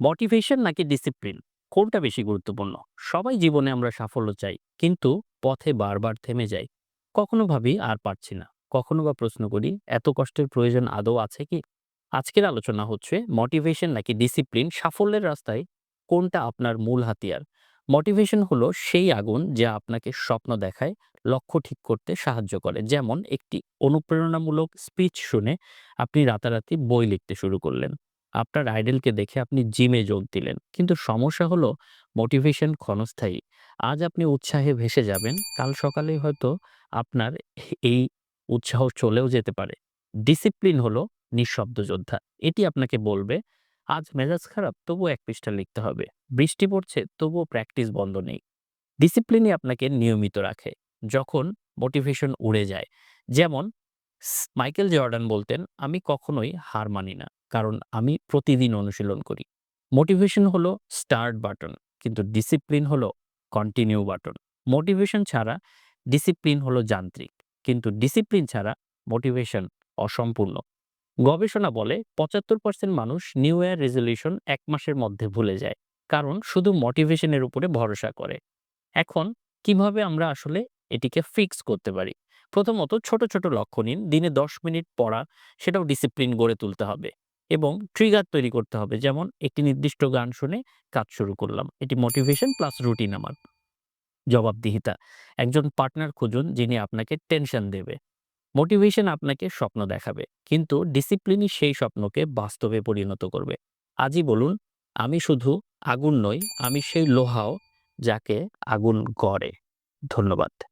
Motivation নাকি discipline কোনটা বেশি গুরুত্বপূর্ণ? সবাই জীবনে আমরা সাফল্য চাই, কিন্তু পথে বারবার থেমে যাই। কখনো ভাবি আর পারছি না। কখনো বা প্রশ্ন করি, এত কষ্টের প্রয়োজন আদৌ আছে কি? আজকের আলোচনা হচ্ছে মোটিভেশন নাকি ডিসিপ্লিন সাফল্যের রাস্তায় কোনটা আপনার মূল হাতিয়ার? মোটিভেশন হলো সেই আগুন যা আপনাকে স্বপ্ন দেখায়, লক্ষ্য ঠিক করতে সাহায্য করে। যেমন একটি অনুপ্রেরণামূলক স্পিচ শুনে আপনি রাতারাতি বই লিখতে শুরু করলেন। আপনার আইডলকে দেখে আপনি জিমে যোগ দিলেন। কিন্তু সমস্যা হলো মোটিভেশন ক্ষণস্থায়ী। আজ আপনি উৎসাহে ভেসে যাবেন, কাল সকালে হয়তো আপনার এই উৎসাহ চলেও যেতে পারে। ডিসিপ্লিন হলো নিঃশব্দ যোদ্ধা, এটি আপনাকে বলবে, আজ মেজাজ খারাপ, তবুও এক পৃষ্ঠা লিখতে হবে। বৃষ্টি পড়ছে, তবুও প্র্যাকটিস বন্ধ নেই। ডিসিপ্লিনই আপনাকে নিয়মিত রাখে, যখন মোটিভেশন উড়ে যায়। যেমন, মাইকেল জর্ডান বলতেন, আমি কখনোই হার মানি না। কারণ আমি প্রতিদিন অনুশীলন করি। মোটিভেশন হলো স্টার্ট বাটন কিন্তু ডিসিপ্লিন হলো কন্টিনিউ বাটন মোটিভেশন ছাড়া ডিসিপ্লিন হলো যান্ত্রিক, কিন্তু ডিসিপ্লিন ছাড়া মোটিভেশন অসম্পূর্ণ। গবেষণা বলে পঁচাত্তর পার্সেন্ট মানুষ নিউ ইয়ার রেজলিউশন এক মাসের মধ্যে ভুলে যায়, কারণ শুধু মোটিভেশনের উপরে ভরসা করে। এখন কীভাবে আমরা আসলে এটিকে ফিক্স করতে পারি? প্রথমত ছোট ছোট লক্ষ্য নিন, দিনে দশ মিনিট পড়া, সেটাও ডিসিপ্লিন গড়ে তুলতে হবে। এবং ট্রিগার তৈরি করতে হবে। যেমন একটি নির্দিষ্ট গান শুনে কাজ শুরু করলাম। এটি মোটিভেশন প্লাস রুটিন আমার জবাবদিহিতা। একজন পার্টনার খুঁজুন যিনি আপনাকে টেনশন দেবে। মোটিভেশন আপনাকে স্বপ্ন দেখাবে। কিন্তু ডিসিপ্লিনই সেই স্বপ্নকে বাস্তবে পরিণত করবে। আজই বলুন, আমি শুধু আগুন নই, আমি সেই লোহাও যাকে আগুন গড়ে। ধন্যবাদ।